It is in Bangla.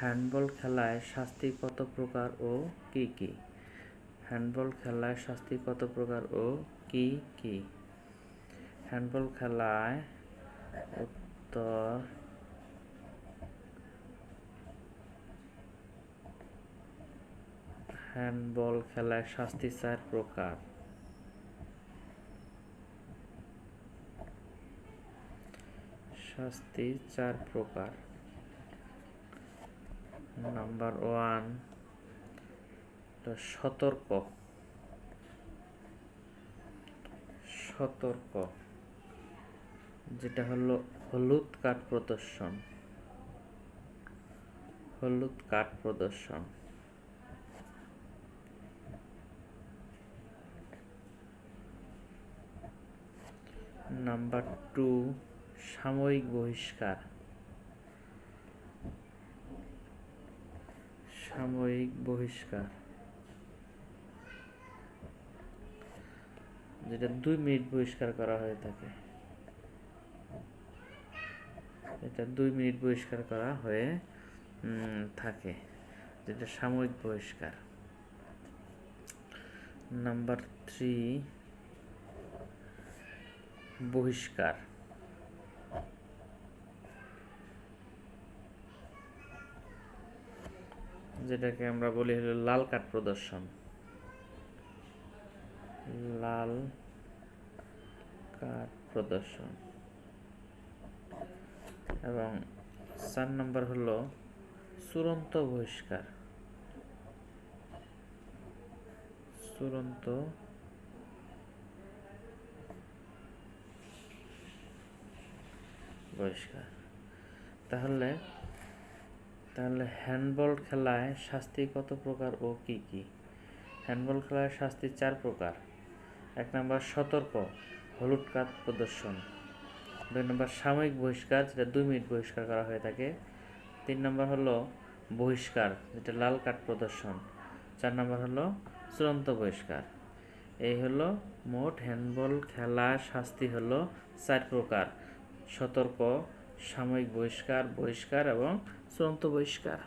হ্যান্ডবল খেলায় শাস্তি কত প্রকার ও কি কি? হ্যান্ডবল খেলায় শাস্তি কত প্রকার ও কি কি? হ্যান্ডবল খেলায় উত্তর হ্যান্ডবল খেলায় শাস্তি চার প্রকার। শাস্তি চার প্রকার। নাম্বার ওয়ান সতর্ক। সতর্ক। যেটা হলো হলুদ কাঠ প্রদর্শন। হলুদ কাঠ প্রদর্শন। নাম্বার টু সাময়িক বহিষ্কার। সাময়িক বহিষ্কার। যেটা দুই মিনিট বহিষ্কার করা হয়ে থাকে। এটা দুই মিনিট বহিষ্কার করা হয়ে থাকে। যেটা সাময়িক বহিষ্কার। নাম্বার থ্রি, বহিষ্কার। যেটাকে আমরা বলি হলো লাল কার্ড প্রদর্শন। লাল কার্ড প্রদর্শন। এবং চার নম্বর হলো চূড়ান্ত বহিষ্কার। চূড়ান্ত বহিষ্কার। তাহলে তাহলে হ্যান্ডবল খেলায় শাস্তি কত প্রকার ও কি কি? হ্যান্ডবল খেলায় শাস্তি চার প্রকার। এক নম্বর সতর্ক, হলুদ কার্ড প্রদর্শন। দুই নম্বর সাময়িক বহিষ্কার, যেটা দুই মিনিট বহিষ্কার করা হয়ে থাকে। তিন নম্বর হলো বহিষ্কার, যেটা লাল কার্ড প্রদর্শন। চার নম্বর হলো চূড়ান্ত বহিষ্কার। এই হলো মোট হ্যান্ডবল খেলা শাস্তি হলো চার প্রকার। সতর্ক সাময়িক বহিষ্কার বহিষ্কার এবং চূড়ান্ত বহিষ্কার।